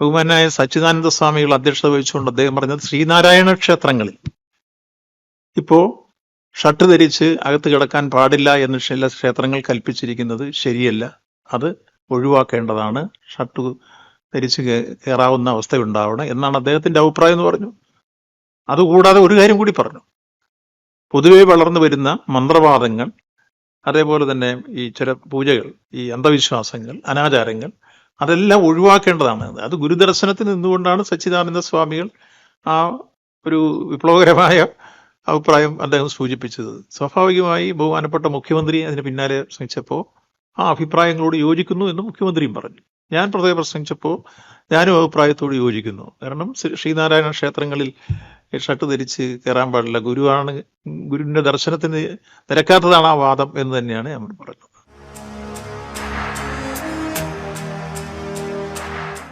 ബഹുമാനായ സച്ചിദാനന്ദ സ്വാമികൾ അധ്യക്ഷത വഹിച്ചുകൊണ്ട് അദ്ദേഹം പറഞ്ഞത് ശ്രീനാരായണ ക്ഷേത്രങ്ങളിൽ. ഇപ്പോ ഷർട്ട് ധരിച്ച് അകത്ത് കിടക്കാൻ പാടില്ല എന്ന് ചില ക്ഷേത്രങ്ങൾ കൽപ്പിച്ചിരിക്കുന്നത് ശരിയല്ല. അത് ഒഴിവാക്കേണ്ടതാണ്. ഷർട്ട് ധരിച്ച് കയറാവുന്ന അവസ്ഥ ഉണ്ടാവണം എന്നാണ് അദ്ദേഹത്തിന്റെ അഭിപ്രായം എന്ന് പറഞ്ഞു. അതുകൂടാതെ ഒരു കാര്യം കൂടി പറഞ്ഞു. പൊതുവെ വളർന്നു വരുന്ന മന്ത്രവാദങ്ങൾ അതേപോലെ തന്നെ ഈ ചില പൂജകൾ ഈ അന്ധവിശ്വാസങ്ങൾ അനാചാരങ്ങൾ അതെല്ലാം ഒഴിവാക്കേണ്ടതാണ്. അത് ഗുരുദർശനത്തിൽ നിന്നുകൊണ്ടാണ് സച്ചിദാനന്ദ സ്വാമികൾ ആ ഒരു വിപ്ലവകരമായ അഭിപ്രായം അദ്ദേഹം സൂചിപ്പിച്ചത്. സ്വാഭാവികമായി ബഹുമാനപ്പെട്ട മുഖ്യമന്ത്രി അതിന് പിന്നാലെ ശ്രമിച്ചപ്പോൾ ആ അഭിപ്രായങ്ങളോട് യോജിക്കുന്നു എന്ന് മുഖ്യമന്ത്രിയും പറഞ്ഞു. ഞാൻ പ്രത്യേകം പ്രസംഗിച്ചപ്പോൾ ഞാനും അഭിപ്രായത്തോട് യോജിക്കുന്നു. കാരണം ശ്രീ- ശ്രീനാരായണ ക്ഷേത്രങ്ങളിൽ ഷർട്ട് ധരിച്ച് കയറാൻ പാടില്ല. ഗുരുവാണ് ഗുരുവിന്റെ ദർശനത്തിന് നിരക്കാത്തതാണ് ആ വാദം എന്ന് തന്നെയാണ് ഞാൻ പറഞ്ഞത്